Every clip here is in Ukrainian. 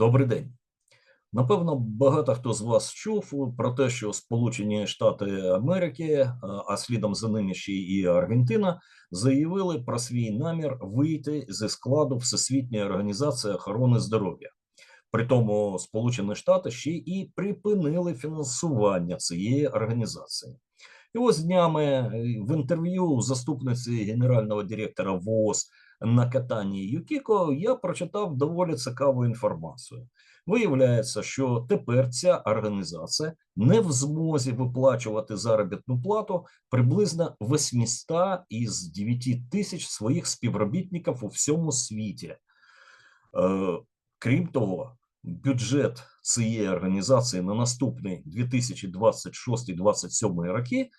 Добрий день. Напевно, багато хто з вас чув про те, що Сполучені Штати Америки, а- а слідом за ними ще і Аргентина, заявили про свій намір вийти зі складу Всесвітньої організації охорони здоров'я. При тому Сполучені Штати ще і припинили фінансування цієї організації. І ось днями е, в інтерв'ю заступниці генерального директора ВООЗ на катанні Юкіко я прочитав доволі цікаву інформацію. Виявляється, що тепер ця організація не в змозі виплачувати заробітну плату приблизно 800 із 9 тисяч своїх співробітників у всьому світі. Е, крім того, бюджет цієї організації на наступний 2026-2027 роки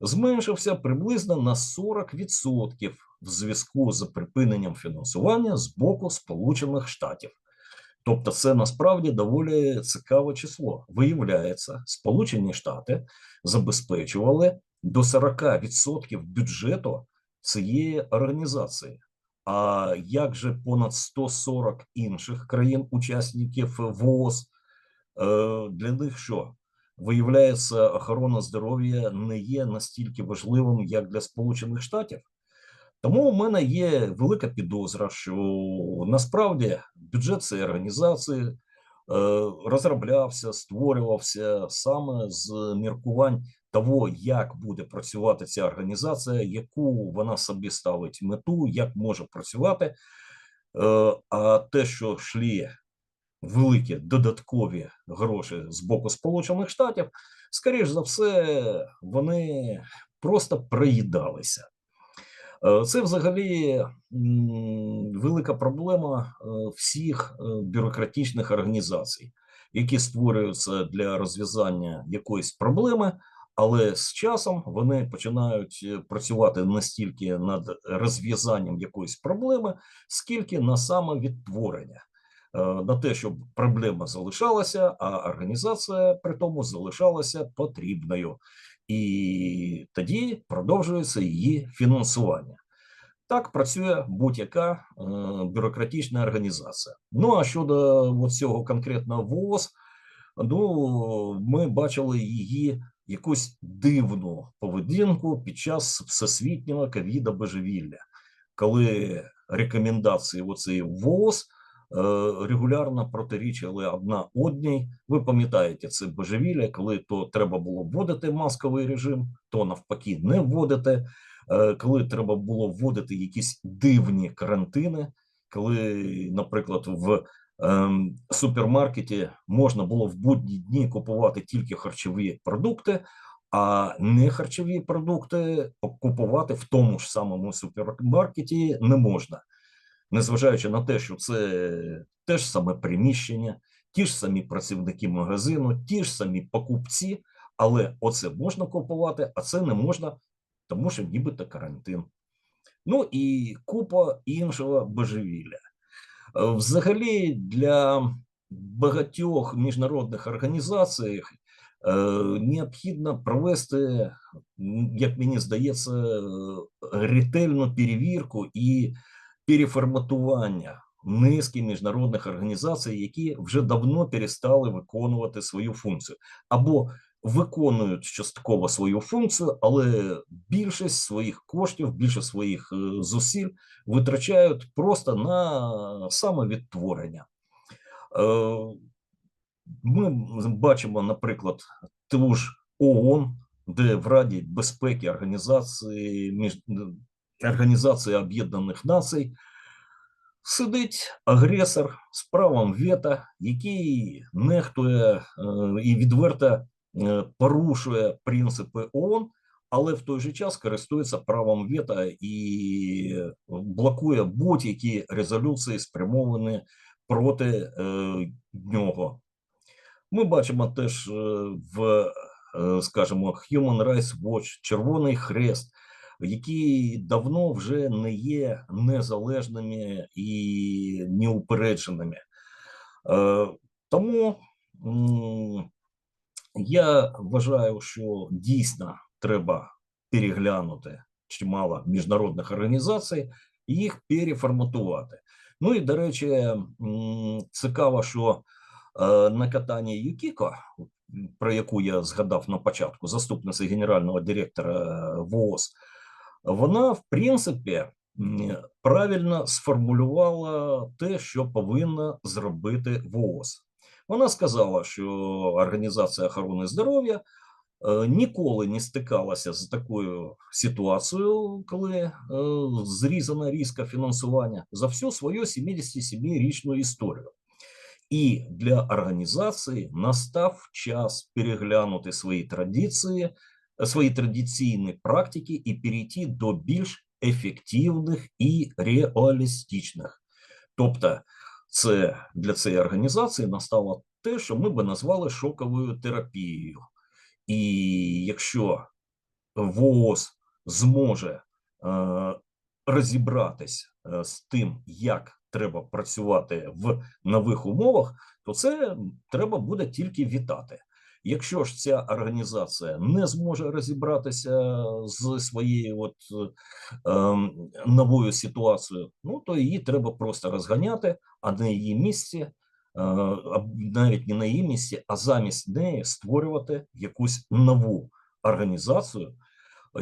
зменшився приблизно на 40% в зв'язку з припиненням фінансування з боку Сполучених Штатів. Тобто, це насправді доволі цікаве число. Виявляється, Сполучені Штати забезпечували до 40% бюджету цієї організації. А як же понад 140 інших країн-учасників ВООЗ? Е, Для них що? Виявляється, охорона здоров'я не є настільки важливим, як для Сполучених Штатів. Тому у мене є велика підозра, що насправді бюджет цієї організації е, розроблявся, створювався саме з міркувань того, як буде працювати ця організація, яку вона собі ставить мету, як може працювати. Е, а те, що йшли великі додаткові гроші з боку Сполучених Штатів, скоріш за все, вони просто приїдалися. Е, Це взагалі велика проблема е, всіх е, бюрократичних організацій, які створюються для розв'язання якоїсь проблеми, але з часом вони починають працювати не стільки над розв'язанням якоїсь проблеми, скільки на саме відтворення. е, На те, щоб проблема залишалася, а організація при тому залишалася потрібною і тоді продовжується її фінансування. Так працює будь-яка е, бюрократична організація. Ну а щодо цього конкретного ВОЗ, ну ми бачили її якусь дивну поведінку під час всесвітнього ковіда божевілля, коли рекомендації оцеї ВОЗ е, регулярно протирічили одна одній. Ви пам'ятаєте це божевілля, коли то треба було вводити масковий режим, то навпаки не вводити. Е, Коли треба було вводити якісь дивні карантини, коли, наприклад, в ем, супермаркеті можна було в будні дні купувати тільки харчові продукти, а не харчові продукти купувати в тому ж самому супермаркеті не можна. Незважаючи на те, що це те ж саме приміщення, ті ж самі працівники магазину, ті ж самі покупці, але оце можна купувати, а це не можна, тому що нібито карантин. Ну і купа іншого божевілля. Е, Взагалі, для багатьох міжнародних організацій е, необхідно провести, як мені здається, ретельну перевірку і переформатування низки міжнародних організацій, які вже давно перестали виконувати свою функцію, або виконують частково свою функцію, але більшість своїх коштів, більшість своїх е, зусиль витрачають просто на самовідтворення. Е, Ми бачимо, наприклад, ту ж ООН, де в Раді безпеки організації Організації Об'єднаних Націй сидить агресор з правом вето, який нехтує е, і відверто порушує принципи ООН, але в той же час користується правом вето і блокує будь-які резолюції, спрямовані проти е, нього. Ми бачимо теж е, в, е, скажімо, Human Rights Watch, Червоний Хрест, які давно вже не є незалежними і неупередженими. Е, Тому я вважаю, що дійсно треба переглянути чимало міжнародних організацій і їх переформатувати. Ну і до речі, цікаво, що е, на катанні Юкіко, про яку я згадав на початку, заступниця генерального директора ВООЗ, вона, в принципі, правильно сформулювала те, що повинна зробити ВООЗ. Вона сказала, що Організація охорони здоров'я е, ніколи не стикалася з такою ситуацією, коли е, зрізано різко фінансування за всю свою 77-річну історію. І для організації настав час переглянути свої традиції, свої традиційні практики і перейти до більш ефективних і реалістичних. Тобто, це для цієї організації настало те, що ми би назвали шоковою терапією. І якщо ВООЗ зможе е, розібратись е, з тим, як треба працювати в нових умовах, то це треба буде тільки вітати. Якщо ж ця організація не зможе розібратися з своєю от, е, новою ситуацією, ну то її треба просто розганяти, а на її місці, е, навіть не на її місці, а замість неї створювати якусь нову організацію,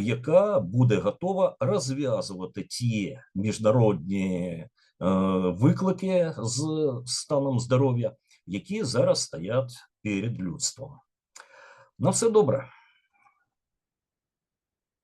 яка буде готова розв'язувати ті міжнародні е, виклики з станом здоров'я, які зараз стоять перед людством. На все добре.